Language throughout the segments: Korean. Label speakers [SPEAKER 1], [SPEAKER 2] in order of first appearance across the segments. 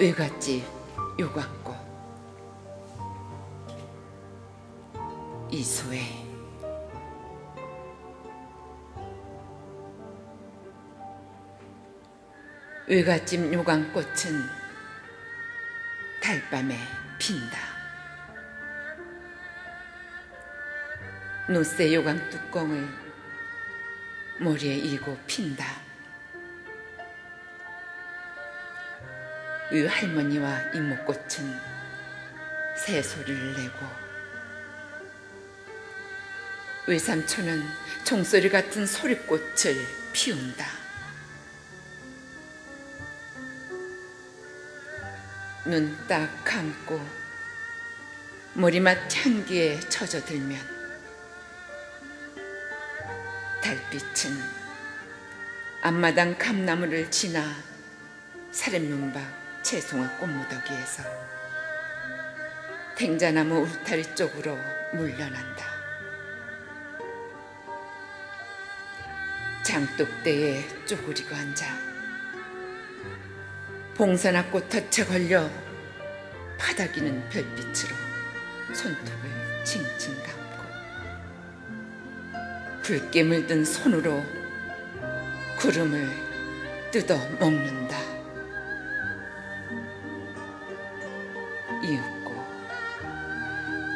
[SPEAKER 1] 외갓집 요광꽃 이소혜 외갓집 요광꽃은 달밤에 핀다. 노쇠 요강 뚜껑을 머리에 이고 핀다. 의 할머니와 이모꽃은 새소리를 내고 외삼촌은 종소리 같은 소리꽃을 피운다. 눈 딱 감고 머리맡 향기에 젖어들면 달빛은 앞마당 감나무를 지나 사람문박 채송화 꽃무더기에서 탱자나무 울타리 쪽으로 물러난다. 장독대에 쪼그리고 앉아 봉선화 꽃 덫에 걸려 파닥이는 별빛으로 손톱을 칭칭 감고 붉게 물든 손으로 구름을 뜯어 먹는다. 이윽고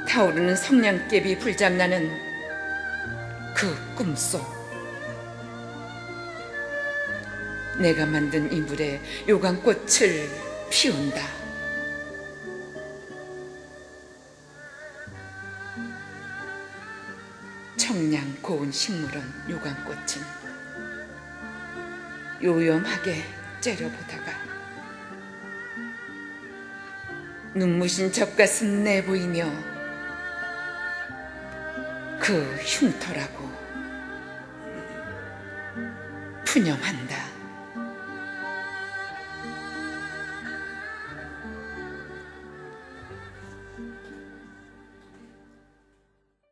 [SPEAKER 1] 타오르는 성냥개비 불장나는 그 꿈속 내가 만든 이불에 요강꽃을 피운다. 청량 고운 식물은 요강꽃은 요염하게 째려보다가 눈부신 젖가슴 내보이며 그 흉터라고. 푸념한다.